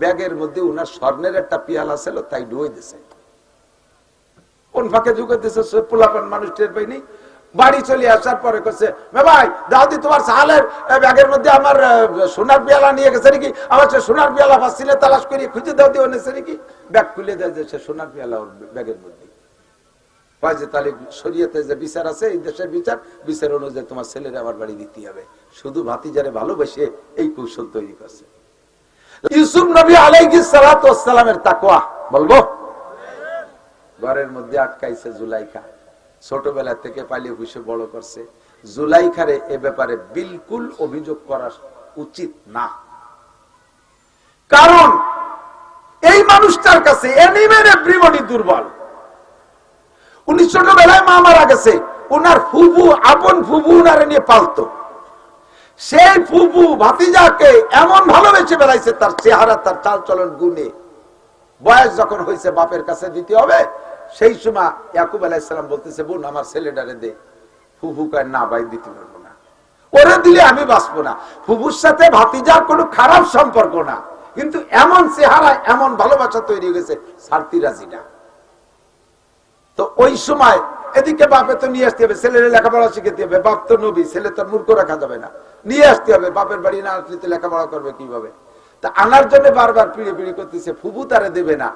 ব্যাগের মধ্যে উনার স্বর্ণের একটা পিয়ালা ছিল তাই ডুয়ে দিছে। কোন ফাঁকে ঢুকে দিছে পোলাপান মানুষ টের পাইনি বাড়ি চলে আসার পরে করছে ভাই দাদি তোমার সালের ব্যাগের মধ্যে আমার সোনার পেয়ালা নিয়ে গেছে নাকি? আমার সে সোনার পেয়ালা পাচ্ছিলে তালাশ করিয়ে খুঁজে দাও দিয়ে এনেছে নাকি? ব্যাগ খুলে দেয় যে সে সোনার পেয়ালা ওর ব্যাগের মধ্যে। কয় যে, তাহলে শরীয়তে যে বিচার আছে, এই দেশের বিচার বিচার অনুযায়ী তোমার ছেলের আমার বাড়ি দিতে হবে। শুধু ভাতিজারে ভালোবেসে এই কৌশল তৈরি করছে। ইউসুফ নবী আলাইহি সালামের তাকওয়া, বলব? ঘরের মধ্যে আটকাইছে জুলাইখা। ছোটবেলা থেকে পালিয়ে পুষে বড় করছে। জুলাইখারে এ ব্যাপারে বিলকুল অভিযোগ করা উচিত না। কারণ, এই মানুষটার কাছে দুর্বল। উনি ছোটবেলায় মা মারা গেছে। উনার ফুবু আপন ফুবু উনারে নিয়ে পালতো। সেই ফুবু ভাতিজাকে এমন ভালোবেসে বেড়াইছে তার চেহারা, তার চাল চলন গুণে। বয়স যখন হয়েছে বাপের কাছে দিতে হবে, সেই সময় ইয়াকুব আলাইসালাম বলতেছে, বোন, আমার ছেলেটারে দে। ফুফু কয়, না ভাই, দিতে পারব না। ওরে দিলে আমি বাঁচবো না। ফুফুর সাথে ভাতিজার কোনো খারাপ সম্পর্ক না। কিন্তু এমন চেহারা, এমন ভালোবাসা তৈরি হয়ে গেছে সারতি রাজি না। তো ওই সময় এদিকে বাপে তো নিয়ে আসতে হবে, ছেলের লেখাপড়া শিখাতে হবে, বাপ তো নবী, ছেলে তো মূর্খ রাখা যাবে না। নিয়ে আসতে হবে, বাপের বাড়ি না আসলে তো লেখাপড়া করবে কীভাবে? তা আনার জন্য বারবার পিড়ি পিড়ি করতেছে ফুবু তারে দেবে না।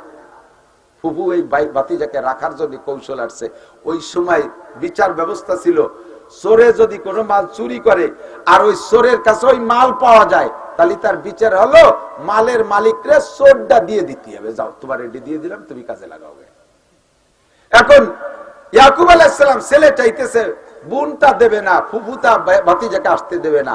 ফুবু এই বাতিজাকে রাখার জন্য কৌশল আসছে ওই সময় বিচার ব্যবস্থা ছিল, চোরে যদি কোনো মাল চুরি করে, আর ওই চোরের কাছে ওই মাল পাওয়া যায়, তাহলে তার বিচার হলো, মালের মালিকরে চোরটা দিয়ে দিতে হবে। যাও, তোমার এটি দিয়ে দিলাম, তুমি কাজে লাগাবে এখন ইয়াকুব আলাইসালাম ছেলে চাইতেছে, বোনটা দেবে না ফুফুতা ভাতিজাকে আসতে দেবে না।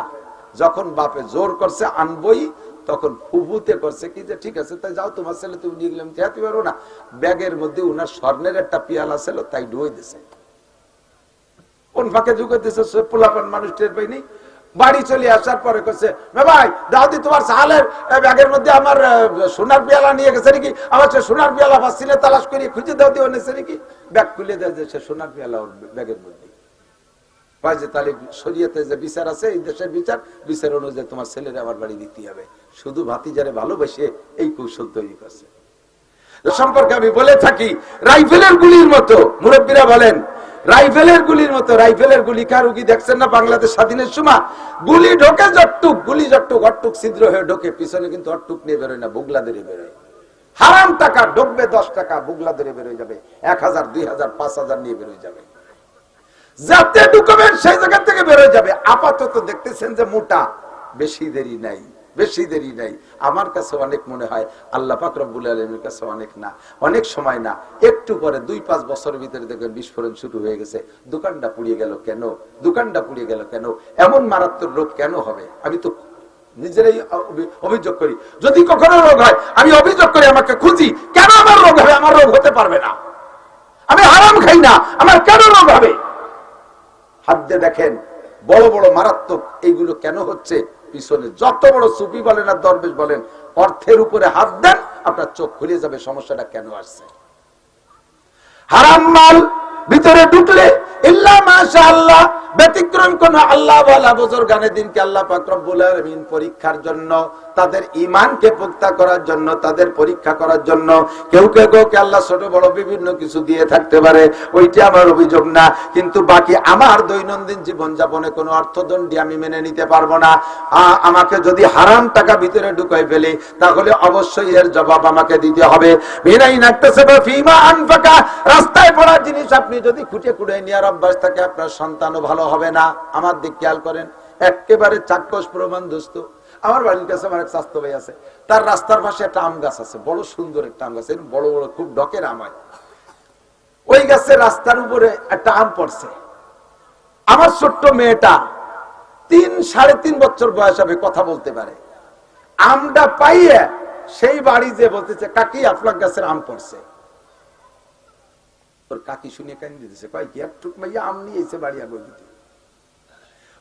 যখন বাপে জোর করছে, আনবই, তখন ফুফুতে করছে, কি যে ঠিক আছে, তাই যাও, তোমার ছেলে তুমি নিয়ে গেলাম যেতে পারো না। ব্যাগের মধ্যে উনার স্বর্ণের একটা পিয়ালা ছিল তাই ডুয়ে দিছে। কোন ফাঁকে যুগে দিছে পোলাপান মানুষ টের পাইনি বাড়ি চলে আসার পরে করছে ভাই দাদি তোমার সালের ব্যাগের মধ্যে আমার সোনার পেয়ালা নিয়ে গেছে নাকি? আমার সে সোনার পেয়ালা পাচ্ছিলে তালাশ করিয়ে খুঁজে দাও এনেছে নাকি? ব্যাগ খুলে দেয় যে সে সোনার পেয়ালা ওর ব্যাগের মধ্যে। যে তাহলে যে বিচার আছে, এই দেশের বিচার বিচার অনুযায়ী তোমার ছেলের আমার বাড়ি দিতে হবে। শুধু ভাতিজারে ভালোবেসে এই কৌশল তৈরি করছে। সম্পর্কে আমি বলে থাকি, রাইফেলের গুলির মতো মুরব্বীরা বলেন রাইফেলের গুলির মতো, রাইফেলের গুলি। কার রুগী দেখছেন না বাংলাদেশ স্বাধীনের সময়? গুলি ঢোকে জট্টুক গুলি জট্টুক অট্টুক ছিদ্র হয়ে ঢোকে, পিছনে কিন্তু অট্টুক নিয়ে বেরোয় না বুগলা ধরে বেরোয়। হারাম টাকা ঢুকবে দশ টাকা বুগলা ধরে বেরোয় যাবে। এক হাজার, দুই হাজার, পাঁচ হাজার নিয়ে বেরোয় যাবে। যাতে ঢুকবেন সেই জায়গা থেকে বেরোয় যাবে। আপাতত দেখতেছেন যে মোটা, বেশি দেরি নাই। বেশি দেরি নাই। আমার কাছে অনেক মনে হয়, আল্লাহ পাক রব্বুল আলমের কাছে অনেক না, অনেক সময় না। একটু পরে দুই পাঁচ বছরের ভিতরে দেখবেন বিস্ফোরণ শুরু হয়ে গেছে। দোকানটা পুড়িয়ে গেল কেন? দোকানটা পুড়িয়ে গেল কেন? এমন মারাত্মক রোগ কেন হবে? আমি তো নিজেরাই অভিযোগ করি। যদি কখনো রোগ হয়, আমি অভিযোগ করি আমাকে খুঁজি, কেন আমার রোগ হবে? আমার রোগ হতে পারবে না। আমি হারাম খাই না, আমার কেন রোগ হবে? হাত দিয়ে দেখেন, বড় বড় মারাত্মক এইগুলো কেন হচ্ছে? পিছনে যত বড় সুফি বলেন আর দরবেশ বলেন, অর্থের উপরে হাত দেন, আপনার চোখ খুলে যাবে, সমস্যাটা কেন আসছে? হারাম মাল ভিতরে ঢুকলে, ইল্লা ব্যতিক্রম কোন আল্লাহ গানে দিনকে আল্লাহ পরীক্ষার জন্য, তাদের পুক্তা করার জন্য, তাদের পরীক্ষা করার জন্য, কেউ কেউ আল্লাহ ছোট বড় বিভিন্ন কিছু দিয়ে থাকতে পারে? আমার অভিযোগ না। কিন্তু বাকি আমার দৈনন্দিন জীবন যাপনে কোনো অর্থদণ্ডী আমি মেনে নিতে পারব না। আমাকে যদি হারাম টাকা ভিতরে ঢুকাই ফেলি, তাহলে অবশ্যই এর জবাব আমাকে দিতে হবে। রাস্তায় পড়া জিনিস আপনি যদি খুঁটে খুঁটে নেওয়ার অভ্যাস থাকে, আপনার সন্তানও ভালো হবে না। আমার দিক খেয়াল করেন একেবারে চাক্ষুষ প্রমাণ দোস্ত। আমার বাড়ির কাছে আমার এক স্বাস্থ্য ভাই আছে। তার রাস্তার পাশে একটা আম গাছ আছে, বড় সুন্দর একটা আম গাছ। বড় বড়, খুব ডকের আম হয়। ওই গাছে রাস্তার উপরে একটা আম পড়ছে। আমার ছোট্ট মেয়েটা তিন, সাড়ে তিন বছর বয়স হবে, কথা বলতে পারে। আমটা পাইয়ে সেই বাড়ি যে বলতেছে, কাকি, আপনার গাছের আম পড়ছে। ওর কাকি শুনে কেন দিতেছে, কয়, কি একটু মাইয়া আম নিয়ে এসে বাড়ি আগে দিতে।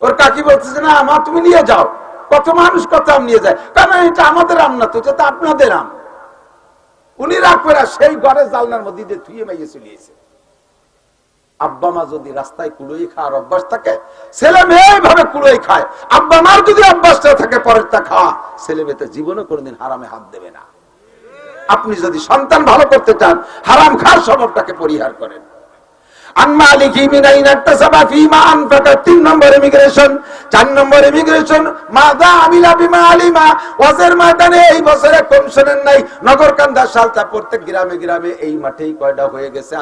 ওর কাকি বলতেছে, না আমা তুমি নিয়ে যাও। কত মানুষ, কত আম নিয়ে যায়। কারণ এটা আমাদের আম না, তো এটা তো আপনাদের আম। উনি রাখবে না সেই ঘরে জালনার মধ্যে দিয়ে থুয়ে মাইয়ে চলিয়েছে আব্বা মা যদি রাস্তায় কুড়োই খাওয়ার অভ্যাস থাকে, ছেলে মেয়ে ভাবে কুড়োই খায়। আব্বা মার যদি অভ্যাসটা থাকে, পরেরটা খাওয়া, ছেলে মেয়েতে জীবনে কোনোদিন হারামে হাত দেবে না। আপনি যদি সন্তান ভালো করতে চান হারাম খার স্বভাবটাকে পরিহার করেন।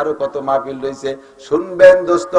আরও কত মাহফিল রয়েছে। শুনবেন দোস্ত,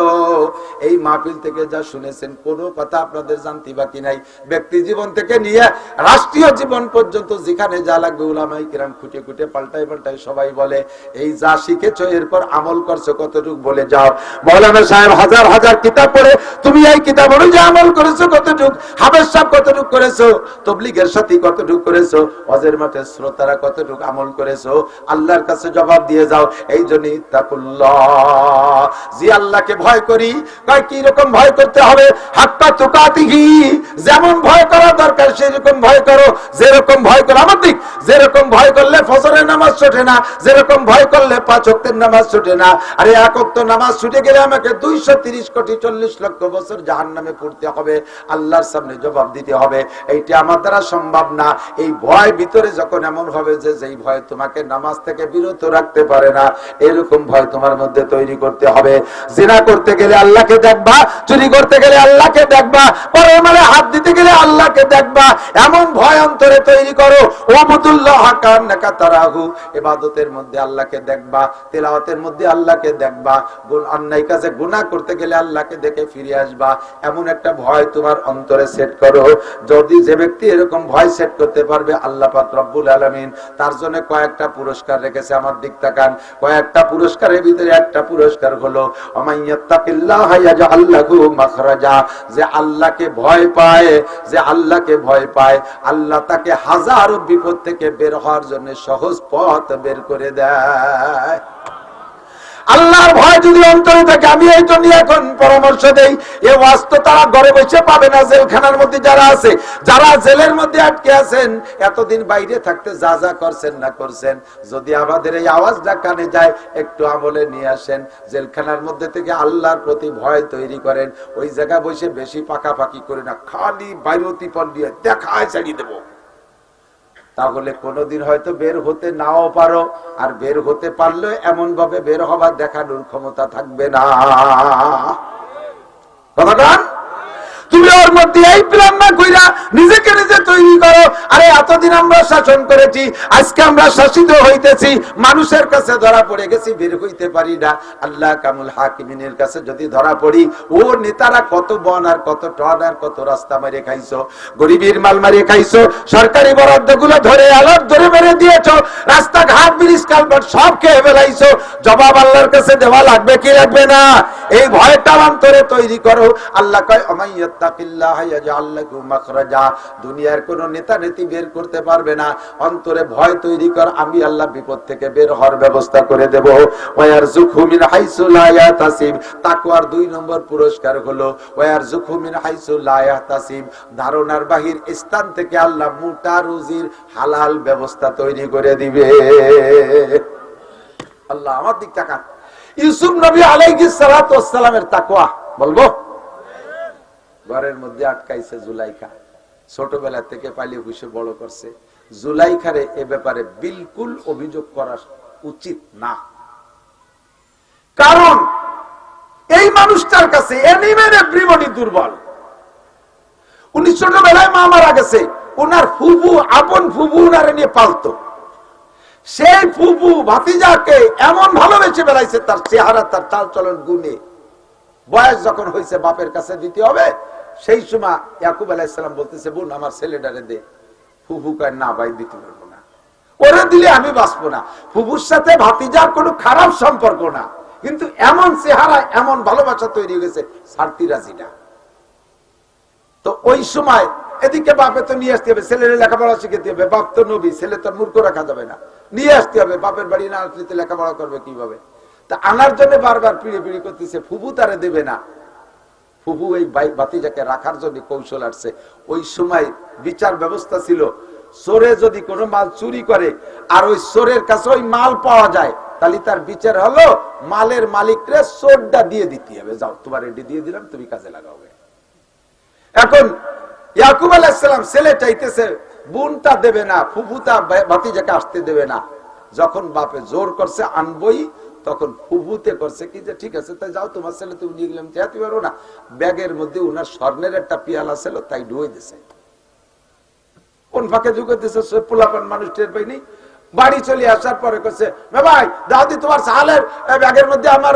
এই মাহফিল থেকে যা শুনেছেন, কোনো কথা আপনাদের জানতে বাকি নাই। ব্যক্তি জীবন থেকে নিয়ে রাষ্ট্রীয় জীবন পর্যন্ত যেখানে যা লাগবে উলামাই কিরাম খুঁটে খুঁটে পাল্টাই পাল্টাই সবাই বলে, এই যা শিখেছ, এরপর আমল করছ কতটুকু বলে যাও মৌলানা সাহেব হাজার হাজার কিতাব পড়ে, তুমি এই কিতাব অনুযায়ী আমল করেছ, কতটুক? হাবের সাহেব কতটুক করেছ? তবলিগের সাথে কতটুক করেছ? অজের মাঠে শ্রোতারা কতটুক আমল করেছ? আল্লাহর কাছে জবাব দিয়ে যাও, এই জন্য ইত্তাকুল্লাহ। জি আল্লাহকে ভয় করি, কয় কি রকম ভয় করতে হবে? হাত্তা তুকাতিহি, যেমন ভয় করা দরকার সেই রকম ভয় করো। যেরকম ভয় করো, আমার দিক, যেরকম ভয় করলে ফজরের নামাজ ছুটে না, যেরকম ভয় করলে পাঁচ ওয়াক্তের নামাজ ছুটে না। আরে এক ওয়াক্ত নামাজ ছুটে গেলে আমাকে দুইশো তিরিশ কোটি চল্লিশ লক্ষ বছর জাহান নামে পড়তে হবে। আল্লাহর সামনে জবাব দিতে হবে। এইটা আমার দ্বারা সম্ভব না। এই ভয় ভিতরে যখন এমন হবে যে, যেই ভয় তোমাকে নামাজ থেকে বিরত রাখতে পারে না, এরকম ভয় তোমার মধ্যে তৈরি করতে হবে। জিনা করতে গেলে আল্লাহকে দেখবা, চুরি করতে গেলে আল্লাহকে দেখবা পরে মানে হাত দিতে গেলে আল্লাহকে দেখবা। এমন ভয় অন্তরে তৈরি করো, ও মুতুল্লাহ কান নাকা তারাহু ইবাদতের মধ্যে আল্লাহকে দেখবা, তেলাওয়াতের মধ্যে আল্লাহকে দেখবা। গুণ অন্যায় কাজে গুনাহ করতে গেলে আল্লাহকে দেখে ফিরে আসবা, এমন একটা ভয় তোমার অন্তরে সেট করো। যদি যে ব্যক্তি এরকম ভয় সেট করতে পারবে, আল্লাহ পাক রব্বুল আলামিন তার জন্য কয়েকটা পুরস্কার রেখেছে আমার দিক তাকান। কয়েকটা পুরস্কারের ভিতরে একটা পুরস্কার হলো যে আল্লাহকে ভয় পায়, যে আল্লাহকে ভয় পায়। আল্লাহ তাকে হাজারো বিপদ থেকে বের হওয়ার জন্য সহজ পথ বের করে দেয়। আল্লাহর ভয় যদি অন্তরে থাকে, আমি এই জন্য এখন পরামর্শ দেই, এ ওয়াজ তো তারা ঘরে বসে পাবে না, জেলখানার মধ্যে যারা আছে, যারা জেলের মধ্যে আটকে আছেন, এতদিন বাইরে থাকতে যা যা করছেন না করছেন। যদি আমাদের এই আওয়াজটা কানে যায়, একটু আমলে নিয়ে আসেন। জেলখানার মধ্যে থেকে আল্লাহর প্রতি ভয় তৈরি করেন। ওই জায়গা বসে বেশি পাকাপাকি করে না, খালি বাইরতি পন দিয়ে দেখায় চালিয়ে দেবো। তাহলে কোনোদিন হয়তো বের হতে নাও পারো, আর বের হতে পারলেও এমন ভাবে বের হবার দেখানোর ক্ষমতা থাকবে না। তুমি ওর মধ্যে এই প্ল্যান না কইরা নিজেকে নিজে তৈরি করো। আরে, এতদিন আমরা শাসন করেছি, আজকে আমরা শাসিত হইতেছি, মানুষের কাছে ধরা পড়ে গেছি, বের হইতে পারি না। আল্লাহ কামুল হাকিমিনের কাছে যদি ধরা পড়ি, ও নেতারা কত বন আর কত টন আর কত রাস্তা মেরে খাইছো, গরিবের মাল মারিয়ে খাইছো, সরকারি বরাদ্দগুলো ধরে আলোর ধরে মেরে দিয়েছ, রাস্তাঘাট, ব্রিজ, কালভার্ট সব খেয়ে ফেলাইছো, জবাব আল্লাহর কাছে দেওয়া লাগবে কি লাগবে না? এই ভয়টা অন্তরে তৈরি করো। আল্লাহ কয়, অমাইয়াত্তাকিল্লাহ ইয়াজআল লাহু মাখরাজা। দুনিয়ার কোন নেতা নেতি বের করতে পারবে না। অন্তরে ভয় তৈরি কর, আমি আল্লাহ বিপদ থেকে বের হওয়ার ব্যবস্থা করে দেব। মিন লা ইয়াতাসিব তাকওয়ার দুই নম্বর পুরস্কার হলো মিন হাইসু লা ইয়াতাসিব ধারণার বাহির স্থান থেকে আল্লাহ মোটা রুজির হালাল ব্যবস্থা তৈরি করে দিবে। আল্লাহ আমার দিক তাকান। ইউসুফ নবী সালাতু ওয়াস সালামের তাকওয়া, বলব? ঘরের মধ্যে আটকাইছে জুলাইখা। ছোটবেলা থেকে পালিয়ে পুষে বড় করছে। জুলাইখারে এ ব্যাপারে বিলকুল অভিযোগ করা উচিত না। কারণ এই মানুষটার কাছে দুর্বল। উনি ছোটবেলায় মা মারা গেছে ওনার ফুবু আপন ফুবু উনারে নিয়ে পালতো। সেই ফুবু ভাতিজাকে এমন ভালোবেসে বেড়াইছে তার চেহারা, তার চাল চলন গুণে। বয়স যখন হয়েছে বাপের কাছে দিতে হবে সেই সময় ইয়াকুব আলাইসালাম বলতেছে, বোন, আমার ছেলেটারে দে। ফুফু কয়, না ভাই, দিতে পারব না। ওরে দিলে আমি বাঁচবো না। ফুফুর সাথে ভাতিজার কোনো খারাপ সম্পর্ক না। কিন্তু এমন চেহারা, এমন ভালোবাসা তৈরি হয়েছে সারতি রাজি না তো ওই সময় এদিকে বাপে তো নিয়ে আসতে হবে, ছেলের লেখাপড়া শিখেতে হবে। বাপ তো নবী, ছেলে তো মূর্খ রাখা যাবে না। নিয়ে আসতে হবে, বাপের বাড়ি না আসলে লেখাপড়া করবে কীভাবে? তা আনার জন্য বারবার পিড়ে পিড়ি করতেছে ফুবু তারে দেবে না। ফুবু এই বাতিজাকে রাখার জন্য কৌশল আসছে। ওই সময় বিচার ব্যবস্থা ছিল, চোরে যদি কোনো মাল চুরি করে আর ওই চোরের কাছে ওই মাল পাওয়া যায়, তাহলে তার বিচার হলো, মালের মালিকরে সোডটা দিয়ে দিতে হবে। যাও, তোমার এটি দিয়ে দিলাম, তুমি কাজে লাগাবে এখন ইয়াকুব আলাইসালাম ছেলে চাইতেছে, বোনটা দেবে না ফুফুতা ভাতিজাকে আসতে দেবে না। যখন বাপে জোর করছে, আনবই তখন ফুফুতে করছে কি যে, ঠিক আছে, তাই যাও, তোমার ছেলে তুমি নিয়ে গেলাম যেতে পারো না ব্যাগের মধ্যে উনার স্বর্ণের একটা পিয়ালা ছিল তাই ডুয়ে দিছে। কোন ফাঁকে ঢুকে দিছে, সে পোলাপান মানুষ টের পাইনি বাড়ি চলে আসার পরে করছে ভাই, দাদি তোমার সালের ব্যাগের মধ্যে আমার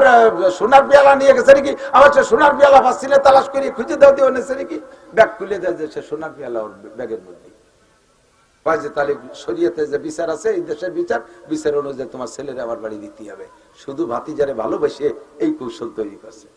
সোনার পেয়ালা নিয়ে গেছে নাকি? আমার সে সোনার পেয়ালা পাচ্ছিলে তালাশ করিয়ে খুঁজে দাও দিয়ে এনেছে নাকি? ব্যাগ খুলে দেয় যে, সে সোনার পেয়ালা ওর ব্যাগের মধ্যে। যে তাহলে শরীয়তে যে বিচার আছে, এই দেশের বিচার বিচার অনুযায়ী তোমার ছেলেরা আমার বাড়ি দিতে হবে। শুধু ভাতিজারে ভালোবেসে এই কৌশল তৈরি করছে।